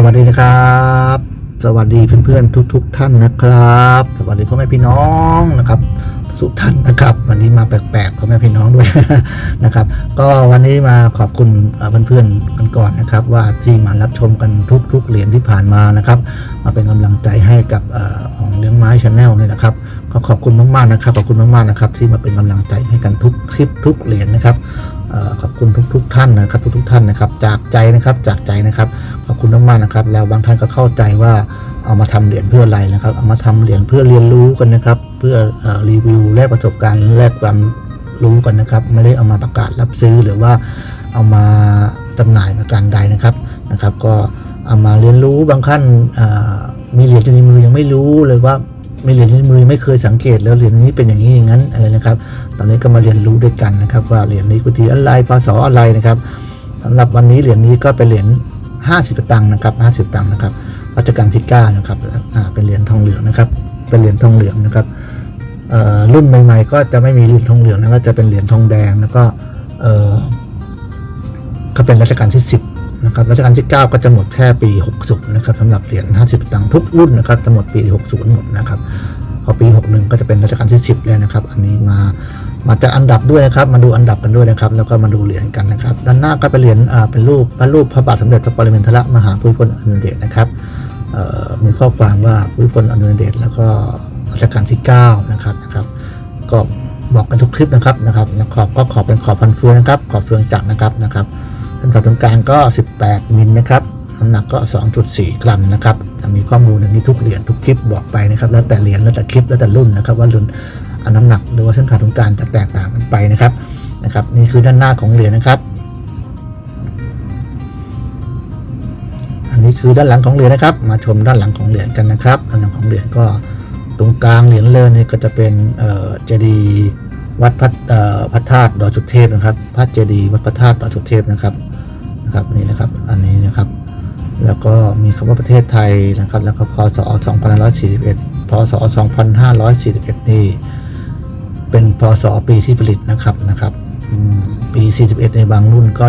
สวัสดีนะครับ สวัสดีเพื่อนๆทุกๆท่านนะครับ สวัสดีพ่อแม่พี่น้องนะครับทุกท่านนะครับ วันนี้มาแปลกๆพ่อแม่พี่น้องด้วยนะครับ ก็วันนี้มาขอบคุณเพื่อนๆกันก่อนนะครับ ว่าที่มารับชมกันทุก ๆเหรียญที่ผ่านมานะครับ มาเป็นกำลังใจให้กับอของเลี้ยงไม้ชาแนลเนี่ยนะครับก็ขอบคุณมากๆนะครับขอบคุณมากๆนะครับ ที่มาเป็นกำลังใจให้กันทุกคลิปทุกเหรียญนะครับ ขอบคุณทุก ๆ ท่านนะครับ ทุกๆท่านนะครับ จากใจนะครับจากใจนะครับขอบคุณมากๆนะครับ แล้วบางท่านก็เข้าใจว่าเอามาทำเหรียญเพื่ออะไรนะครับ เอามาทำเหรียญเพื่อเรียนรู้กันนะครับ เพื่อรีวิวแลกประสบการณ์แลกความรู้กันนะครับ ไม่ได้เอามาประกาศรับซื้อหรือว่าเอามาจำหน่ายประการใดนะครับนะครับ ก็เอามาเรียนรู้บางท่านมีเหรียญอยู่ในมือยังไม่รู้เลยว่า มีเหรียญอยู่ในมือไม่เคยสังเกตแล้วเหรียญนี้เป็นอย่างนี้อย่างนั้นอะไรนะครับ ตอนนี้ก็มาเรียนรู้ด้วยกันนะครับ ว่าเหรียญนี้กุฏิอะไรพศอะไรนะครับสำหรับวันนี้เหรียญนี้ก็เป็นเหรียญ50ตังค์นะครับ50ตังค์นะครับรัชกาลที่9นะครับอ่าเป็นเหรียญทองเหลืองนะครับเป็นเหรียญทองเหลืองนะครับเอ่อรุ่นใหม่ๆก็จะไม่มีเหรียญทองเหลืองนะก็จะเป็นเหรียญทองแดงแล้วก็เอ่อก็เป็นรัชกาลที่ 10 นะครับรัชกาลที่ 9 ก็จะหมดแค่ปี 60 นะครับสำหรับเหรียญ 50 ตังค์ทุกรุ่นนะครับจะหมดปี 60 หมดนะครับพอปี 61 ก็จะเป็นรัชกาลที่ 10 แล้วนะครับ อันนี้มามาจัดอันดับด้วยนะครับ มาดูอันดับกันด้วยนะครับ แล้วก็มาดูเหรียญกันนะครับ ด้านหน้าก็เป็นเหรียญอ่าเป็นรูปพระรูปพระบาทสมเด็จพระปรมินทรมหาภูมิพลอดุลยเดชนะครับเอ่อมีข้อความว่าภูมิพลอดุลยเดชแล้วก็รัชกาลที่ 9 นะครับนะครับ ก็บอกกันทุกคลิปนะครับนะครับขอบก็ขอบเป็นขอบพันเฟืองนะครับ ขอบเฟืองจักรนะครับนะครับ ขนาดตรงกลางก็ 18 มิลนะครับน้ำหนักก็ 2.4 กรัมนะครับจะมีข้อมูลอย่างนี้ทุกเหรียญทุกคลิปบอกไปนะครับแล้วแต่เหรียญแล้วแต่คลิปแล้วแต่รุ่นนะครับว่ารุ่นอันน้ำหนักหรือว่าเส้นผ่าศูนย์กลางจะแตกต่างกันไปนะครับนะครับ นี่คือด้านหน้าของเหรียญนะครับ อันนี้คือด้านหลังของเหรียญนะครับ มาชมด้านหลังของเหรียญกันนะครับด้านหลังของเหรียญก็ตรงกลางเหรียญเลยนี่ก็จะเป็นเอ่อเจดีย์วัดพระพระธาตุดอยสุเทพนะครับ พระเจดีย์วัดพระธาตุดอยสุเทพนะครับ นะครับนี่นะครับอันนี้นะครับ แล้วก็มีคำว่าประเทศไทยนะครับ แล้วก็พศ2541พศ2541 นี่ เป็นพศปีที่ผลิตนะครับนะครับปี 41 ในบางรุ่นก็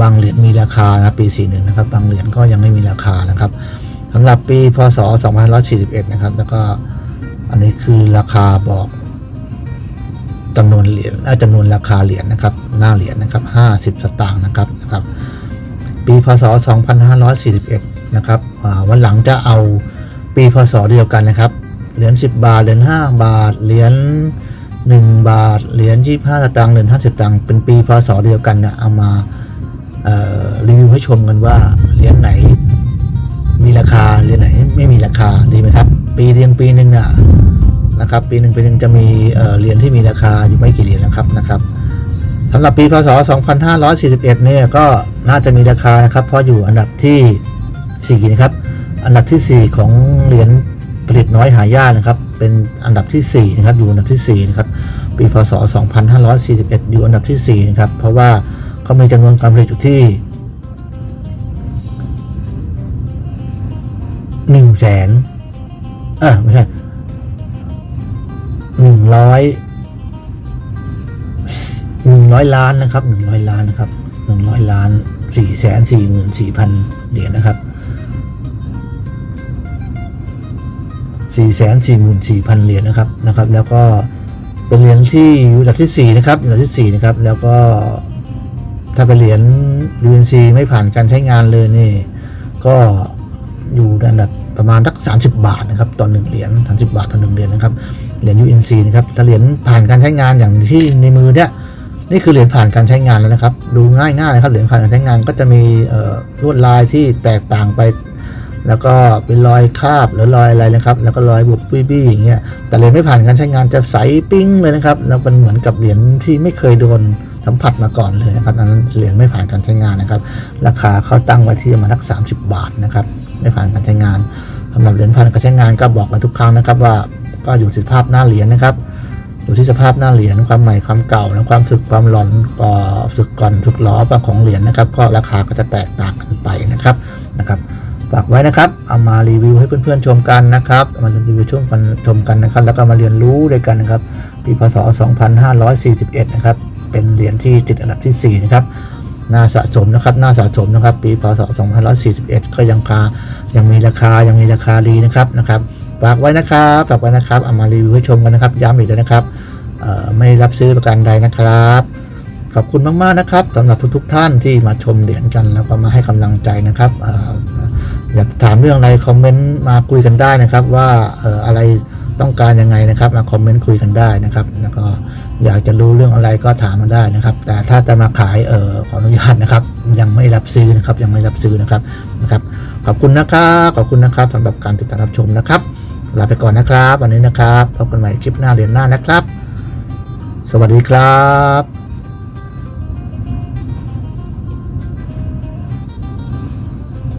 บางเหรียญมีราคานะปี 41 นะครับ บางเหรียญก็ยังไม่มีราคานะครับสำหรับปีพศ2541 นะครับ แล้วก็อันนี้คือราคาบอกจำนวนเหรียญจำนวนราคาเหรียญนะครับ หน้าเหรียญนะครับ 50 สตางค์นะครับนะครับ ปีพศ 2541 นะครับอ่าวันหลังจะเอาปีพศเดียวกันนะครับ เหรียญ10 บาท เหรียญ5บาท เหรียญ1บาท เหรียญ25สตางค์ เหรียญ50สตางค์ เป็นปีพศเดียวกันเนี่ยเอามาเอ่อรีวิวให้ชมกันว่าเหรียญไหนมีราคา เหรียญไหนไม่มีราคา ดีไหมครับ ปีเดียงปีหนึ่งน่ะนะครับ ปีหนึ่งปีหนึ่งจะมีเหรียญที่มีราคาอยู่ไม่กี่เหรียญนะครับนะครับำหรับปีพศ 2541 เนี่ยก็น่าจะมีราคานะครับ เพราะอยู่อันดับที่ 4 นะครับ อันดับที่ 4 ของเหรียญผลิตน้อยหายากนะครับ เป็นอันดับที่ 4 นะครับ อยู่อันดับที่ 4 นะครับ ปีพศ 2541 อยู่อันดับที่ 4 นะครับ เพราะว่าเขามีจำนวนการผลิตอยู่ที่1แสนเออไม่ใช่100 หนึ่งร้อยล้านนะครับหนึ่งร้อยล้านนะครับหนึ่งร้อยล้านสี่แสนสี่หมื่นสี่พันเหรียญนะครับสี่แสนสี่หมื่นสี่พันเหรียญนะครับนะครับ แล้วก็เป็นเหรียญที่อยู่อันดับที่สี่นะครับอันดับที่สี่นะครับ แล้วก็ถ้าเป็นเหรียญ UNC ไม่ผ่านการใช้งานเลยนี่ ก็อยู่ในอันดับประมาณสักสามสิบบาทนะครับต่อหนึ่งเหรียญสามสิบาทต่อหนึ่งเหรียญนะครับเหรียญ UNC นะครับถ้าเหรียญผ่านการใช้งานอย่างที่ในมือเนี่ย นี่คือเหรียญผ่านการใช้งานแล้วนะครับ ดูง่ายๆนะครับเหรียญผ่านการใช้งานก็จะมีลวดลายที่แตกต่างไป แล้วก็เป็นรอยคาบหรือรอยอะไรนะครับ แล้วก็รอยบุบปุ้ยบี้อย่างเงี้ยแต่เหรียญไม่ผ่านการใช้งานจะใสปิ้งเลยนะครับแล้วมันเหมือนกับเหรียญที่ไม่เคยโดนสัมผัสมาก่อนเลยนะครับอันนั้นเหรียญไม่ผ่านการใช้งานนะครับ ราคาเขาตั้งไว้ที่ประมาณสัก30 บาทนะครับไม่ผ่านการใช้งานสำหรับเหรียญผ่านการใช้งานก็บอกกันทุกครั้งนะครับว่าก็อยู่ที่สภาพหน้าเหรียญนะครับ อยู่ที่สภาพหน้าเหรียญความใหม่ความเก่าและความสึกความหลอนก็สึกก่อนสึกล้อของเหรียญนะครับ ก็ราคาก็จะแตกต่างกันไปนะครับนะครับฝากไว้นะครับ เอามารีวิวให้เพื่อนๆชมกันนะครับเอามารีวิวชมกันชมกันนะครับ แล้วก็มาเรียนรู้ด้วยกันนะครับ ปีพศ 2541 นะครับ เป็นเหรียญที่ติดอันดับที่ 4 นะครับ น่าสะสมนะครับ น่าสะสมนะครับ ปีพศ 2541 ก็ยังคายังมีราคา ยังมีราคาดีนะครับ นะครับ ฝากไว้นะครับฝากไว้นะครับเอามารีวิวให้ชมกันนะครับ ย้ำอีกแล้วนะครับไม่รับซื้อประกันใดนะครับ ขอบคุณมากๆนะครับสำหรับทุกๆท่านที่มาชมเหรียญกันแล้วก็มาให้กำลังใจนะครับออยากถามเรื่องอะไรคอมเมนต์มาคุยกันได้นะครับ ว่าอออะไรต้องการยังไงนะครับมาคอมเมนต์คุยกันได้นะครับ แล้วก็อยากจะรู้เรื่องอะไรก็ถามมาได้นะครับ แต่ถ้าจะมาขายเออขออนุญาตนะครับ ยังไม่รับซื้อนะครับ ยังไม่รับซื้อนะครับนะครับ ขอบคุณนะครับขอบคุณนะครับสำหรับการติดตามรับชมนะครับ ลาไปก่อนนะครับ วันนี้นะครับพบกันใหม่คลิปหน้าเรียนหน้านะครับ สวัสดีครับ